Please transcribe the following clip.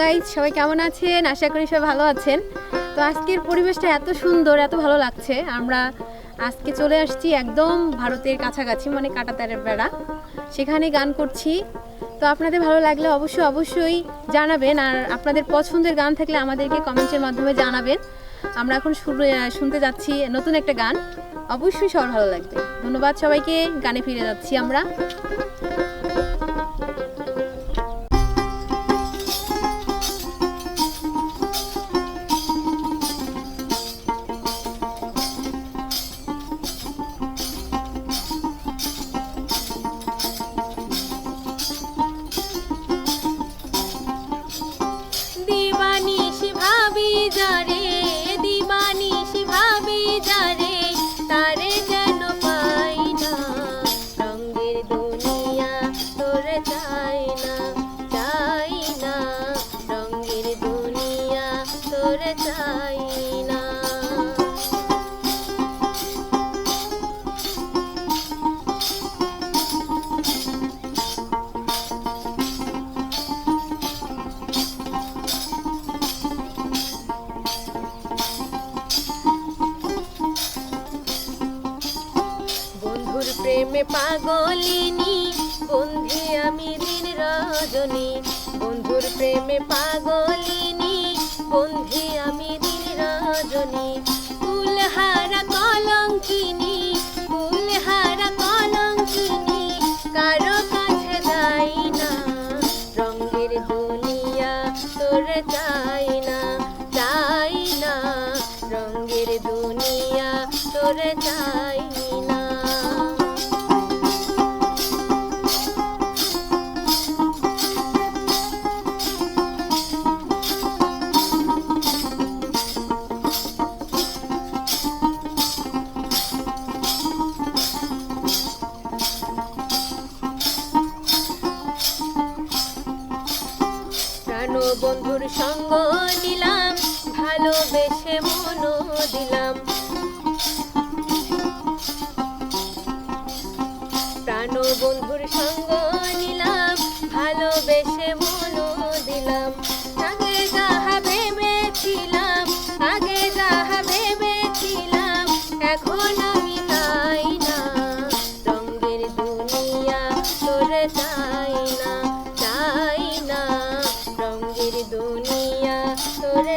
Guys সবাই কেমন আছেন? আশা করি সবাই ভালো আছেন। তো আজকের পরিবেশটা এত সুন্দর, এত ভালো লাগছে। আমরা আজকে চলে আসছি একদম ভারতের কাছাকাছি মানে কাটাতারের বেড়া। সেখানে গান করছি। তো আপনাদের ভালো লাগলে অবশ্যই অবশ্যই জানাবেন, আর আপনাদের পছন্দের গান থাকলে আমাদেরকে কমেন্টের মাধ্যমে জানাবেন। আমরা এখন শুনতে যাচ্ছি নতুন একটা গান। অবশ্যই সবার ভালো লাগবে। ধন্যবাদ সবাইকে, গানে ফিরে যাচ্ছি আমরা। চাই না চাই না রঙের দুনিয়া তোরে চাই না প্রেমে পাগলিনী বন্ধি আমি দিন রজনী, বন্ধুর প্রেমে পাগলিনী, বন্ধি আমি দিন রজনী। কুলহারা কলঙ্কিনী কুলহারা কলঙ্কিনী, কারও কাছে যাই না, রঙের দুনিয়া তোরে চাই না চাই না, রঙের দুনিয়া তোরে বন্ধুর সঙ্গ নিলাম ভালোবেসে মন দিলাম। প্রাণ বন্ধুর সঙ্গ নিলাম তোরে